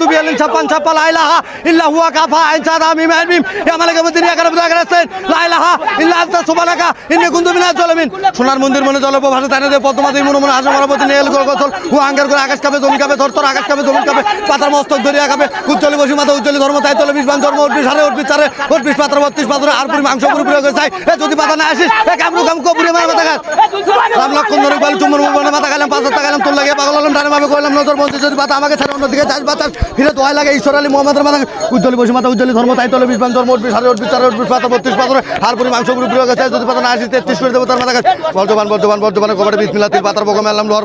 তুমি এলেন ছাপ্পান ছাপ্পা লাইলাহা ইল্লা হুয়া কাফা আইন সাদা মিম আইন মিম ইয়া মালিকা মুদ্দিন ইয়া কারাবুদা কারাস্তাইন লাইলাহা ইল্লা আনতা সুবহানাকা, ইন্নী কুনতু মিনাজ জালিমিন সোনার মন্দির মনে জলপ ভাষা তাইনা দে পদ্মাদি মনে মনে হাসা মারাবতী নিয়ে এল গোসল। হুয়া আঙ্গার করে আকাশ কাপে, জমি কাপে, ধর তোর আকাশ কাপে, জমি কাপে। পাতার মস্তক ধরিয়া কাপে। উজ্জ্বলি বসি মাথা উজ্জ্বলি ধর্ম তাই তলে বিশ বান ধর্ম, উঠবি সারে, উঠবি চারে। উঠবি পাত্র, বত্রিশ পাত্র, আর পুরি মাংস পুরি পুরি চাই এ যদি পাতা না আসিস, এ কামরু কাম কপুরে মারা মাথা খাস রাম লক্ষণ ধরে বলে চুমর মুখে মাথা খাইলাম, পাঁচ হাজার খাইলাম, তোর লাগে পাগল হলাম ডানে ভাবে কইলাম, নজর বন্ধু যদি পাতা আমাকে ছাড়া, অন্যদিকে চাষ বাতাস। ফিরে দোয়াই লাগে, ঈশ্বর আলী মোহাম্মদের মাথা উজ্জ্বল বসি মাথা উজ্জ্বলি ধর্ম, তাই তলে বিশ ধর্ম, উঠবি সারে উঠবি, চারে উঠবি পাতা বত্রিশ পুরি মাংস চাই যদি পাতা না আসিস, তেত্রিশ করে দেবো তার মাথা বর্তমান বর্তমানে কবারে বিসমিল্লাহ তিল পাতার লোহার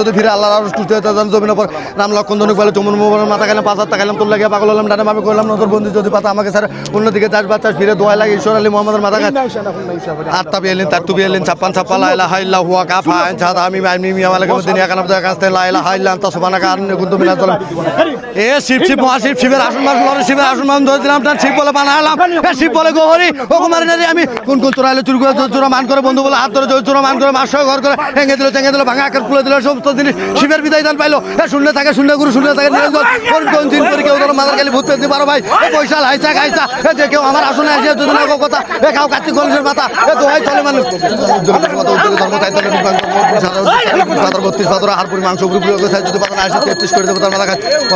যদি ফিরে আল্লাহ সুস্থ হতে জমিনের উপর। রাম লক্ষণ ধনুক বলে মাথা পাঁচ হাজার খাইলাম তোর লাগে পাগল হলাম, ডানে ভাবে কইলাম, নজর বন্ধু যদি পাতা আমাকে ছাড়া, অন্যদিকে চাষ বাতাস ফিরে দোয়াই লাগে, ঈশ্বর আলী মোহাম্মদের মাথা খাস আত্তা বিয়েলেন তার তু বিয়েলেন ছাপ্পান ছাপ্পা লাইলা হাইল্লা হুয়া কাফা আইন ছাদা আমি মধ্যে নিয়ে কানাম কাছ থেকে লাইলা হাইল্লা আন্তা সুবানা কারণ এ শিব শিব মহাশিব শিবের আসন মাস লড়ে শিবের আসন মান ধরে দিলাম তার শিব বলে বানালাম এ শিব বলে গোহরি ও কুমারী নারী আমি কোন কোন চোরাইলে চুরি করে চোরা মান করে বন্ধু বলে হাত ধরে জোর চোরা মান করে মাস ঘর করে ভেঙে দিল চেঙে দিল ভাঙা আকার খুলে দিল সমস্ত জিনিস শিবের বিদায় দান পাইলো এ শূন্য থাকে শূন্য গুরু শূন্য থাকে কোন দিন করে কেউ ধরো মাদার খালি ভূত পেতে পারো ভাই পয়সা লাইসা খাইসা যে কেউ আমার আসনে আসে যদি না কথা এ খাও কার্তিক কলেজের মাথা এ দোহাই চলে মানুষ ধর্ম তাই তলে বত্রিশ পাতর আর মাংস উপরে যদি পাতা আসে তেত্রিশ করে দেবো তার মাথা খায়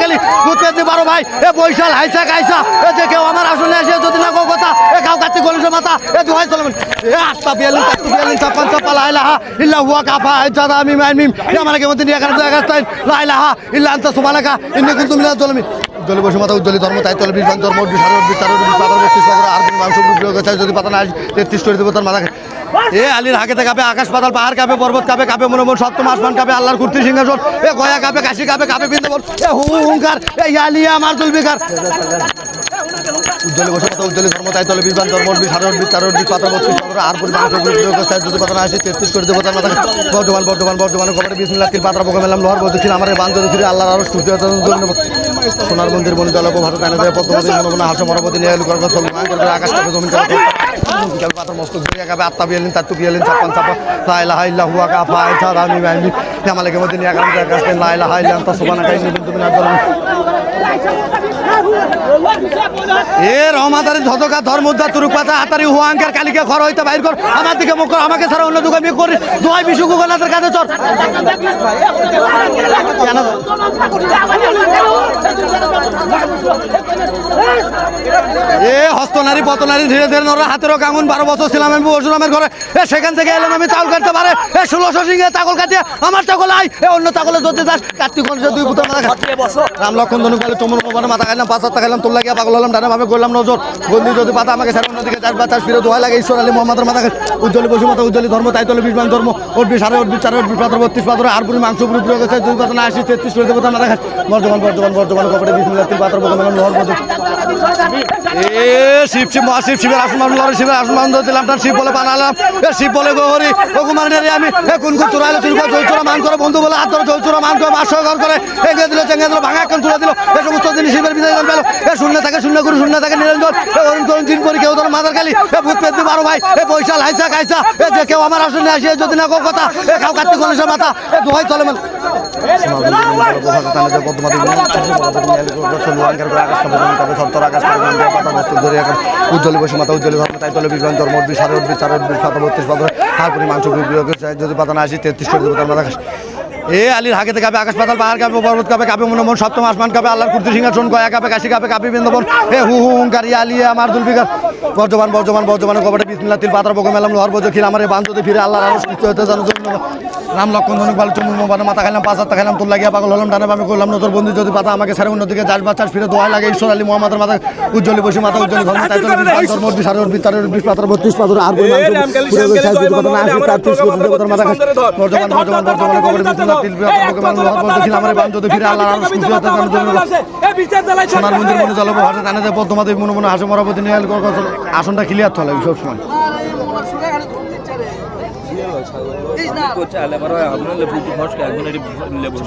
খালি দিতে পারো ভাই, এ বৈশাল হাইসা খাইসা এ যে কেউ আমার আসনে আসে যদি না কো কথা, এ কাউ কাচ্ছি গলিস মাথা, এ দুহাই চলবেন এ আত্মা বিয়ালিন তাত্তু বিয়ালিন চাপ্পান চাপ্পা লাইলাহা ইল্লা হুয়া কাফা জাদা আমি মাইন মিম আমার দিন মধ্যে নিয়ে কারণ জায়গায় লাইলাহা ইল্লা আনতা সুবালাকা ইন্নি কুনতু মিনাজ জালিমিন উজ্জ্বলি বসে মাথা উজ্জ্বলি ধর্ম, তাই তলে বিশ ধর্ম যদি পাতা না তেত্রিশ করে দেবো তার মাথা। এ আলীর হাকে কাপে, আকাশ পাতাল, পাহাড় কাপে, পর্বত কাপে কাপে মনে মন সপ্তম আসমান কাপে, আল্লাহর কুর্তি, সিংহাসন, এ গয়া কাপে, কাশি কাপে কাপে বিন্দু এ হুঙ্কার, এ ইয়ালিয়া আমার তুলবিকার উজ্জ্বলে বসে মাথা উজ্জ্বলি ধর্ম, তাই তলে বিশ বান ধর্ম উঠবি সারে উঠবি চার উঠবি পাতা বত্রিশ পাতার আর কোনো মাংস চাই যদি পাতা না আসে, তেত্রিশ করে দেবো তার মাথা। বর্ধমান বর্ধমান বর্ধমান খবরে বিসমিল্লাহ তিল পাত্রা পোকা মেলাম, লোহার ছিল আমার বান, যদি ফিরে আল্লাহর আরও সুস্থ সোনার মন্দির মনে জল ভাষা টানে দেয় পদ্মপতি মনে মনে হাসে মরাপতি নিয়ে এলু করবে চল আকাশ কাপে জমিন বিকাল পাতার মস্ত ঘুরিয়া কাপে আত্মা বিয়ালিন তাত্তু বিয়ালিন চাপান চাপা লাইলা হাইল্লা হুয়া কাফা আইছা রামি বাইমি আমালে কেমন নিয়ে আকাশ লাইলা হাইল্লা আন্তা সুবানা কাই নিবিন তুমি না জলমি এ রহমাদারি ধতকা ধর্মুদ্দা তুরুক পাতা হাতারি হুয়াঙ্কার কালিকে ঘর হইতে বাইর কর। আমার দিকে মুখ কর, আমাকে ছাড়া অন্য দোকান বিয়ে করি। দোয়াই বিশু গুগলাতের কাছে চল। এ হস্তনারী, পতনারী, ধীরে ধীরে নর হাতেরও কাঙুন। বারো বছর ছিলাম আমি পরশুরামের ঘরে। এ সেখান থেকে এলাম আমি চাউল কাটতে পারে। এ ষোলোশো সিংহে চাকল কাটিয়ে আমার চাকল আই এ অন্য চাকলে যদি যাস। কার্তিক দুই পুতার। রাম লক্ষণ ধনু মাথা খাইলাম, পাঁচ হাত খাইলাম, তোর লাগিয়া পাগল হলাম ডানে ভাবে করলাম, নজর। লাগে, ঈশ্বর আলী মোহাম্মদের উজ্জ্বলি বসু মাথা ধর্ম, তাই তলে বিশ ধর্ম। উঠবি সাড়ে উঠবি চারে উঠবি পাত্র বত্রিশ পুরি মাংস পুরি প্রয়োগ আছে দুই পাতা না লোহার এ, শিব শিব মহাশিব শিবের আসমান, লড়ে শিবের আসমান দিলাম, তার শিব বলে বানালাম। এ, শিব বলে গহরি ও আমি, এ, কোন কোন চোরাইলে চুরি মান করে, বন্ধু বলে হাত ধরে চৌচোরা মান করে মাস ঘর করে, ভাঙা এখন তুলে দিল এ সমস্ত শিবের বিদায় দান পেল। এ শূন্য থাকে, শূন্য গুরু, শূন্য থাকে, নিরঞ্জন। এ অরুণ করুন দিন পরি কেউ ধরো মাদার খালি এ ভূত পেতে পারো ভাই, এ পয়সা লাইসা খাইসা এ যে কেউ আমার আসনে আসিয়ে যদি না কো কথা, এ খাও কাটতে কলেজের মাথা, এ দোহাই চলে মানে উজ্জ্বলি বসে উজ্জ্বলি ধর্ম তাই তলে ধর্ম উঠবি চার উঠবি সাত বত্রিশ হার মাংস যদি পাতা না আসি, তেত্রিশ করে দেবো তার মাথা। এ আলীর হাগে কাপে আকাশ পাতাল, পাহাড় কাপে, পর্বত কাপে কাপে মনোমন সপ্তম আসমান কাপে, আল্লাহর কুর্তি সিংহাসন কয়া কাপে, কাশি কাপে, কাপি বৃন্দবন। এ হু হু হুঙ্কারি আলিয়া আমার দুলবিকার বর্জমান বর্জমান বর্জমান কবাটে বিসমিল্লাহ, তিল পাতার বকম এলাম লোহার বজ খিল আমার বান্ধবী ফিরে আল্লাহর আরও সুস্থ হতে জানো রাম লক্ষণ ধনুক ভালো চুমুর মোবানে মাথা খাইলাম পাঁচ হাত খাইলাম তোর লাগিয়া পাগল হলাম ডানে আমি করলাম নতুন বন্ধু যদি পাতা আমাকে সারে অন্যদিকে চাষ বাচ্চাস ফিরে দোয়াই লাগে ঈশ্বর আলী মোহাম্মদের মাথা উজ্জ্বলি বসে মাথা উজ্জ্বলি ধর্ম তাই ধর্ম বিশ সারে বিশ চারের বিশ পাতার বত্রিশ পাতার আর বই তার আরও সোনার মন্দির মনে জলব হাটে টানে দেয় পদ্মাদেবী মনে মনে হাসে মরাপতি নিয়ে আসনটা ক্লিয়ার চলে সবসময় করছে আলে আবার আপনার লেবু ফসকে একজন লেবু